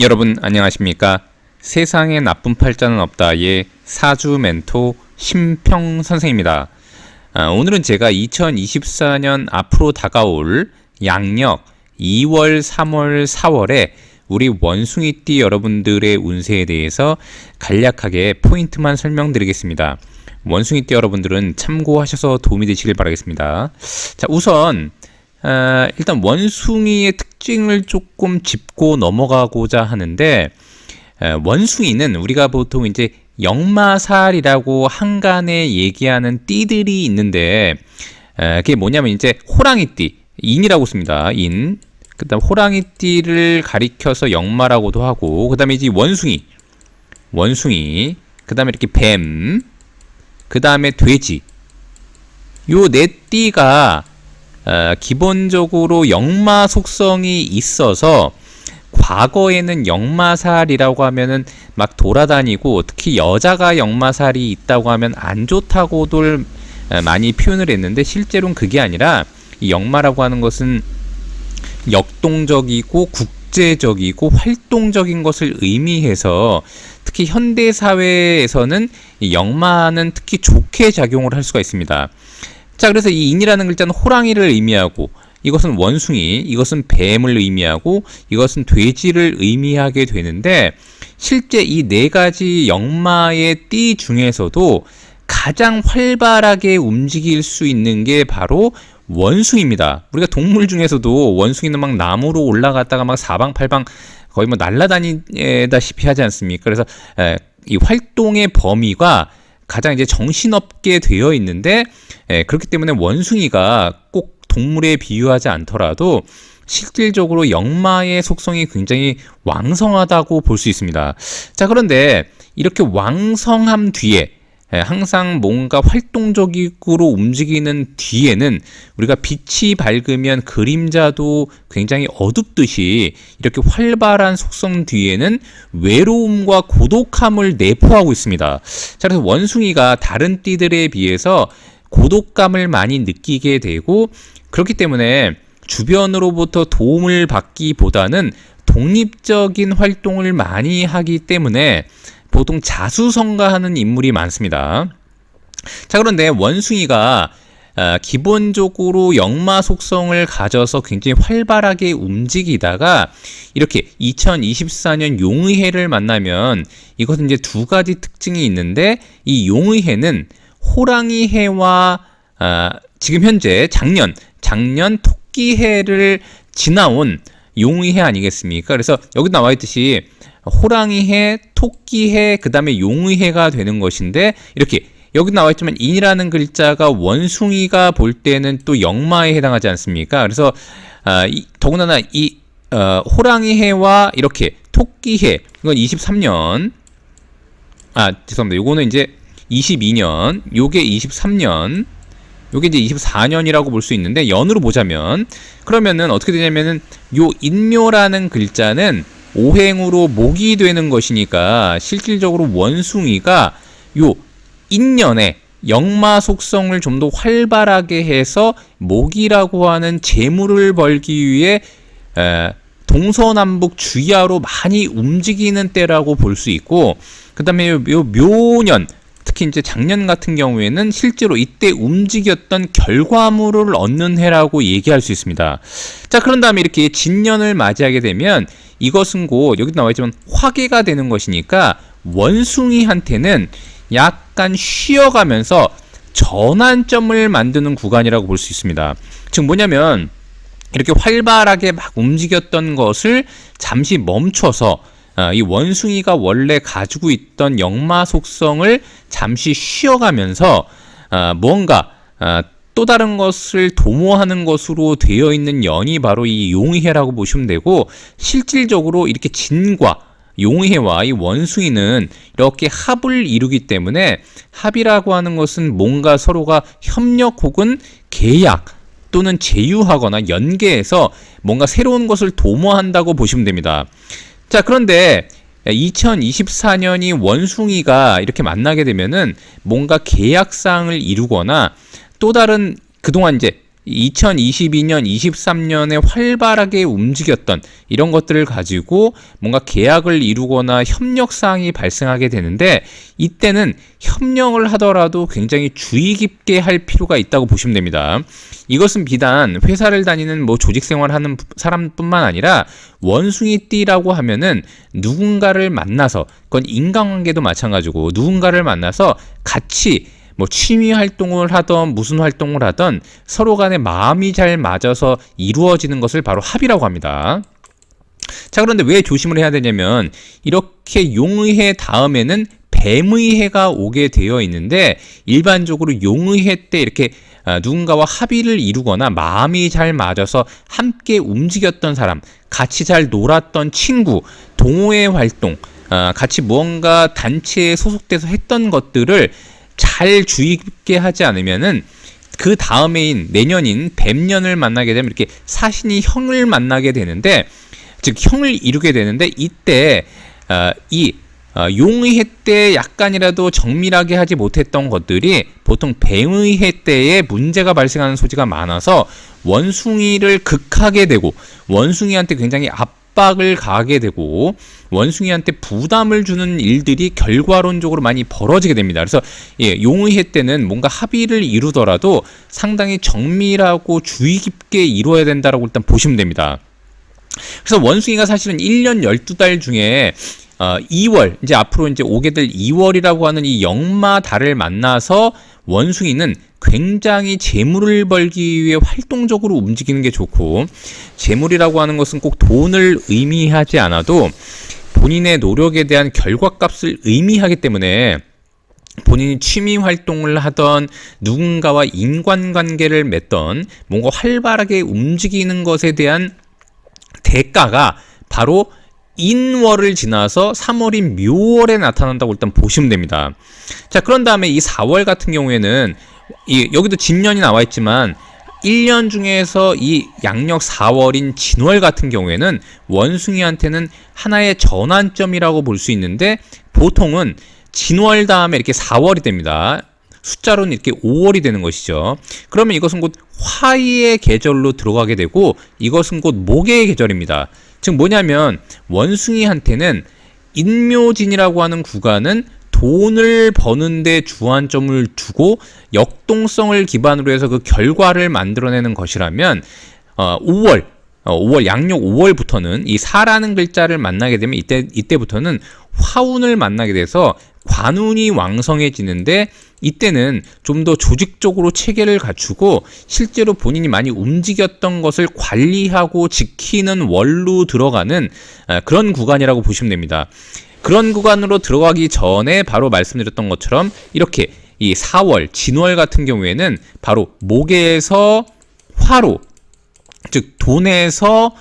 여러분 안녕하십니까? 세상에 나쁜 팔자는 없다의 사주 멘토 심평 선생입니다. 아, 오늘은 제가 2024년 앞으로 다가올 양력 2월, 3월, 4월에 우리 원숭이띠 여러분들의 운세에 대해서 간략하게 포인트만 설명드리겠습니다. 원숭이띠 여러분들은 참고하셔서 도움이 되시길 바라겠습니다. 자, 우선 아, 일단 원숭이의 특 징을 조금 짚고 넘어가고자 하는데 에, 원숭이는 우리가 보통 이제 역마살이라고 한간에 얘기하는 띠들이 있는데 에, 그게 뭐냐면 이제 호랑이띠 인이라고 씁니다. 인. 그다음 호랑이띠를 가리켜서 역마라고도 하고 그다음에 이제 원숭이 원숭이 그다음에 이렇게 뱀 그다음에 돼지 요 네 띠가 어, 기본적으로 역마 속성이 있어서 과거에는 역마살이라고 하면은 막 돌아다니고 특히 여자가 역마살이 있다고 하면 안 좋다고들 어, 많이 표현을 했는데 실제로는 그게 아니라 이 역마라고 하는 것은 역동적이고 국제적이고 활동적인 것을 의미해서 특히 현대 사회에서는 이 역마는 특히 좋게 작용을 할 수가 있습니다. 자, 그래서 이 인이라는 글자는 호랑이를 의미하고 이것은 원숭이, 이것은 뱀을 의미하고 이것은 돼지를 의미하게 되는데 실제 이 네 가지 역마의 띠 중에서도 가장 활발하게 움직일 수 있는 게 바로 원숭이입니다. 우리가 동물 중에서도 원숭이는 막 나무로 올라갔다가 막 사방팔방 거의 뭐 날라다니다시피 하지 않습니까? 그래서 에, 이 활동의 범위가 가장 이제 정신없게 되어 있는데 에, 그렇기 때문에 원숭이가 꼭 동물에 비유하지 않더라도 실질적으로 역마의 속성이 굉장히 왕성하다고 볼 수 있습니다. 자, 그런데 이렇게 왕성함 뒤에 예, 항상 뭔가 활동적으로 움직이는 뒤에는 우리가 빛이 밝으면 그림자도 굉장히 어둡듯이 이렇게 활발한 속성 뒤에는 외로움과 고독함을 내포하고 있습니다. 자, 그래서 원숭이가 다른 띠들에 비해서 고독감을 많이 느끼게 되고 그렇기 때문에 주변으로부터 도움을 받기보다는 독립적인 활동을 많이 하기 때문에 보통 자수성가하는 인물이 많습니다. 자, 그런데 원숭이가 어, 기본적으로 역마 속성을 가져서 굉장히 활발하게 움직이다가 이렇게 2024년 용의해를 만나면 이것은 이제 두 가지 특징이 있는데 이 용의해는 호랑이 해와 아, 지금 현재 작년 작년 토끼해를 지나온 용의해 아니겠습니까? 그래서 여기 나와 있듯이 호랑이 해, 토끼 해, 그 다음에 용의 해가 되는 것인데 이렇게 여기 나와 있지만 인이라는 글자가 원숭이가 볼 때는 또 역마에 해당하지 않습니까? 그래서 아, 이, 더군다나 이 어, 호랑이 해와 이렇게 토끼 해 이건 23년 아 죄송합니다. 요거는 이제 22년, 요게 23년, 요게 이제 24년이라고 볼 수 있는데 연으로 보자면 그러면은 어떻게 되냐면은 요 인묘라는 글자는 오행으로 목이 되는 것이니까 실질적으로 원숭이가 요 인년에 역마 속성을 좀 더 활발하게 해서 목이라고 하는 재물을 벌기 위해 에, 동서남북 주야로 많이 움직이는 때라고 볼 수 있고 그 다음에 요, 요 묘년 특히 이제 작년 같은 경우에는 실제로 이때 움직였던 결과물을 얻는 해라고 얘기할 수 있습니다. 자, 그런 다음에 이렇게 진년을 맞이하게 되면 이것은 곧 여기 나와 있지만 화계가 되는 것이니까 원숭이한테는 약간 쉬어가면서 전환점을 만드는 구간이라고 볼 수 있습니다. 즉 뭐냐면 이렇게 활발하게 막 움직였던 것을 잠시 멈춰서 어, 이 원숭이가 원래 가지고 있던 역마 속성을 잠시 쉬어가면서 어, 뭔가 어, 또 다른 것을 도모하는 것으로 되어 있는 연이 바로 이 용의해라고 보시면 되고 실질적으로 이렇게 진과 용의해와 이 원숭이는 이렇게 합을 이루기 때문에 합이라고 하는 것은 뭔가 서로가 협력 혹은 계약 또는 제휴하거나 연계해서 뭔가 새로운 것을 도모한다고 보시면 됩니다. 자, 그런데 2024년이 원숭이가 이렇게 만나게 되면은 뭔가 계약상을 이루거나 또 다른 그동안 이제 2022년, 23년에 활발하게 움직였던 이런 것들을 가지고 뭔가 계약을 이루거나 협력 사항이 발생하게 되는데 이때는 협력을 하더라도 굉장히 주의 깊게 할 필요가 있다고 보시면 됩니다. 이것은 비단 회사를 다니는 뭐 조직 생활하는 사람뿐만 아니라 원숭이 띠라고 하면은 누군가를 만나서 그건 인간관계도 마찬가지고 누군가를 만나서 같이 뭐 취미 활동을 하던 무슨 활동을 하던 서로 간에 마음이 잘 맞아서 이루어지는 것을 바로 합이라고 합니다. 자, 그런데 왜 조심을 해야 되냐면 이렇게 용의해 다음에는 뱀의해가 오게 되어 있는데 일반적으로 용의해 때 이렇게 아, 누군가와 합의를 이루거나 마음이 잘 맞아서 함께 움직였던 사람, 같이 잘 놀았던 친구, 동호회 활동, 아, 같이 무언가 단체에 소속돼서 했던 것들을 잘 주의 깊게 하지 않으면은 그 다음해인 내년인 뱀년을 만나게 되면 이렇게 사신이 형을 만나게 되는데 즉 형을 이루게 되는데 이때 어, 이 어, 용의 해 때 약간이라도 정밀하게 하지 못했던 것들이 보통 뱀의 해 때에 문제가 발생하는 소지가 많아서 원숭이를 극하게 되고 원숭이한테 굉장히 압 박을 가하게 되고 원숭이한테 부담을 주는 일들이 결과론적으로 많이 벌어지게 됩니다. 그래서 예, 용의 해 때는 뭔가 합의를 이루더라도 상당히 정밀하고 주의 깊게 이루어야 된다라고 일단 보시면 됩니다. 그래서 원숭이가 사실은 1년 12달 중에 어, 2월 이제 앞으로 이제 오게 될 2월이라고 하는 이 역마 달을 만나서 원숭이는 굉장히 재물을 벌기 위해 활동적으로 움직이는 게 좋고 재물이라고 하는 것은 꼭 돈을 의미하지 않아도 본인의 노력에 대한 결과값을 의미하기 때문에 본인이 취미 활동을 하던 누군가와 인간관계를 맺던 뭔가 활발하게 움직이는 것에 대한 대가가 바로 인월을 지나서 3월인 묘월에 나타난다고 일단 보시면 됩니다. 자, 그런 다음에 이 4월 같은 경우에는 이, 여기도 진년이 나와 있지만 1년 중에서 이 양력 4월인 진월 같은 경우에는 원숭이한테는 하나의 전환점이라고 볼 수 있는데 보통은 진월 다음에 이렇게 4월이 됩니다. 숫자로는 이렇게 5월이 되는 것이죠. 그러면 이것은 곧 화의 계절로 들어가게 되고 이것은 곧 목의 계절입니다. 즉 뭐냐면 원숭이한테는 인묘진이라고 하는 구간은 돈을 버는데 주안점을 두고 역동성을 기반으로 해서 그 결과를 만들어내는 것이라면 어, 5월 어, 5월 양력 5월부터는 이 사라는 글자를 만나게 되면 이때 이때부터는 화운을 만나게 돼서 관운이 왕성해지는데 이때는 좀 더 조직적으로 체계를 갖추고 실제로 본인이 많이 움직였던 것을 관리하고 지키는 월로 들어가는 아, 그런 구간이라고 보시면 됩니다. 그런 구간으로 들어가기 전에 바로 말씀드렸던 것처럼 이렇게 이 4월, 진월 같은 경우에는 바로 목에서 화로, 즉 돈에서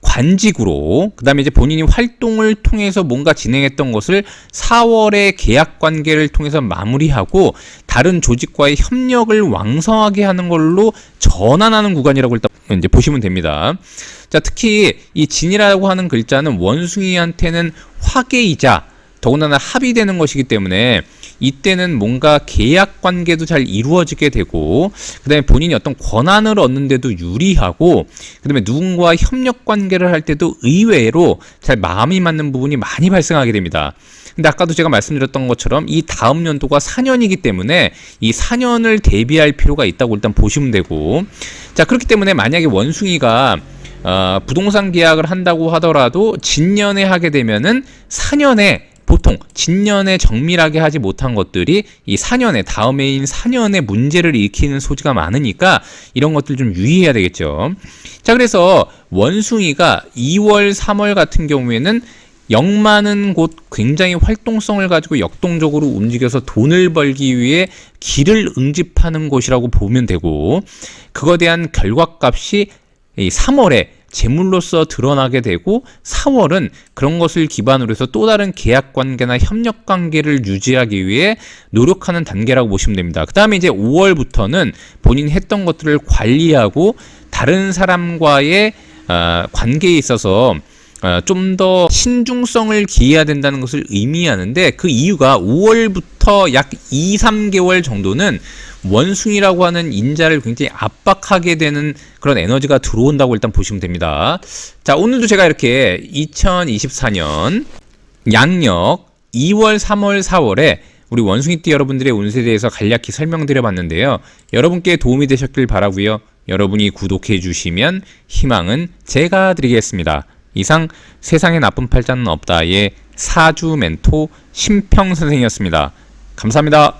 관직으로 그다음에 이제 본인이 활동을 통해서 뭔가 진행했던 것을 4월에 계약 관계를 통해서 마무리하고 다른 조직과의 협력을 왕성하게 하는 걸로 전환하는 구간이라고 일단 이제 보시면 됩니다. 자, 특히 이 진이라고 하는 글자는 원숭이한테는 화계이자 더군다나 합의되는 것이기 때문에 이때는 뭔가 계약 관계도 잘 이루어지게 되고 그다음에 본인이 어떤 권한을 얻는데도 유리하고 그다음에 누군가와 협력 관계를 할 때도 의외로 잘 마음이 맞는 부분이 많이 발생하게 됩니다. 근데 아까도 제가 말씀드렸던 것처럼 이 다음 연도가 4년이기 때문에 이 4년을 대비할 필요가 있다고 일단 보시면 되고 자 그렇기 때문에 만약에 원숭이가 어, 부동산 계약을 한다고 하더라도 진년에 하게 되면은 4년에 보통 진년에 정밀하게 하지 못한 것들이 이 4년에 다음 해인 4년에 문제를 일으키는 소지가 많으니까 이런 것들 좀 유의해야 되겠죠. 자, 그래서 원숭이가 2월, 3월 같은 경우에는 영마는 곧 굉장히 활동성을 가지고 역동적으로 움직여서 돈을 벌기 위해 길을 응집하는 곳이라고 보면 되고 그거에 대한 결과값이 이 3월에 재물로서 드러나게 되고 4월은 그런 것을 기반으로 해서 또 다른 계약 관계나 협력 관계를 유지하기 위해 노력하는 단계라고 보시면 됩니다. 그 다음에 이제 5월부터는 본인이 했던 것들을 관리하고 다른 사람과의 어, 관계에 있어서 어, 좀더 신중성을 기해야 된다는 것을 의미하는데 그 이유가 5월부터 약 2, 3개월 정도는 원숭이라고 하는 인자를 굉장히 압박하게 되는 그런 에너지가 들어온다고 일단 보시면 됩니다. 자, 오늘도 제가 이렇게 2024년 양력 2월, 3월, 4월에 우리 원숭이띠 여러분들의 운세에 대해서 간략히 설명드려 봤는데요. 여러분께 도움이 되셨길 바라고요. 여러분이 구독해 주시면 희망은 제가 드리겠습니다. 이상 세상에 나쁜 팔자는 없다의 사주 멘토 심평 선생이었습니다. 감사합니다.